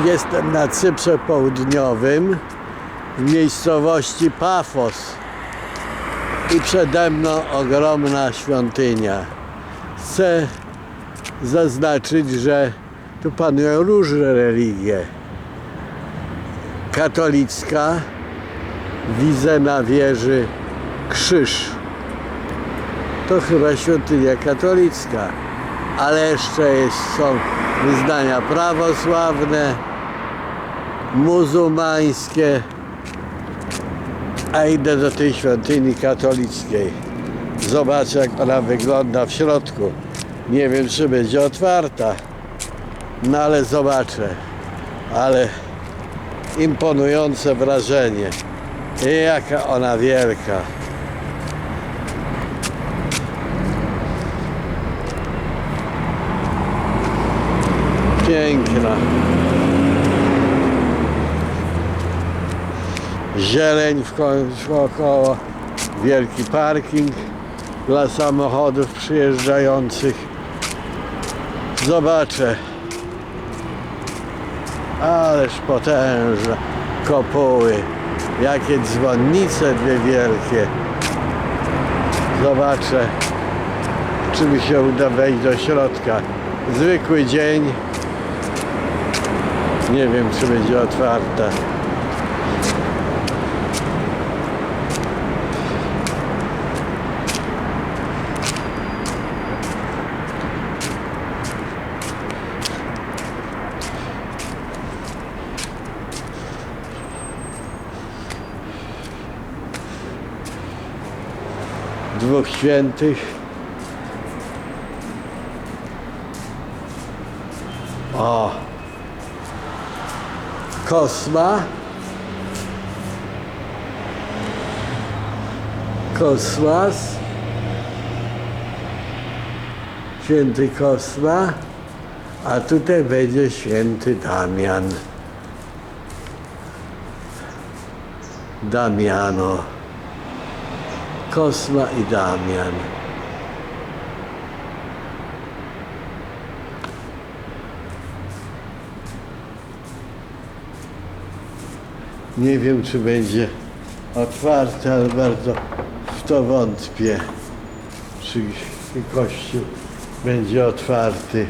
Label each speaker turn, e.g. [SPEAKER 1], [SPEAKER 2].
[SPEAKER 1] Jestem na Cyprze Południowym w miejscowości Pafos i przede mną ogromna świątynia. Chcę zaznaczyć, że tu panują różne religie. Katolicka, widzę na wieży krzyż. To chyba świątynia katolicka, ale jeszcze jest, są wyznania prawosławne, muzułmańskie, a idę do tej świątyni katolickiej. Zobaczę, jak ona wygląda w środku. Nie wiem, czy będzie otwarta, no ale zobaczę. Ale imponujące wrażenie. I jaka ona wielka. Piękna. Zieleń w końcu wokoło. Wielki parking dla samochodów przyjeżdżających. Zobaczę. Ależ potężne kopuły. Jakie dzwonnice dwie wielkie. Zobaczę, czy mi się uda wejść do środka. Zwykły dzień. Nie wiem, czy będzie otwarta. Dwóch świętych. O! Kosma. Kosmas. Święty Kosma. A tutaj będzie święty Damian. Damiano. Kosma i Damian. Nie wiem, czy będzie otwarte, ale bardzo w to wątpię, czy kościół będzie otwarty.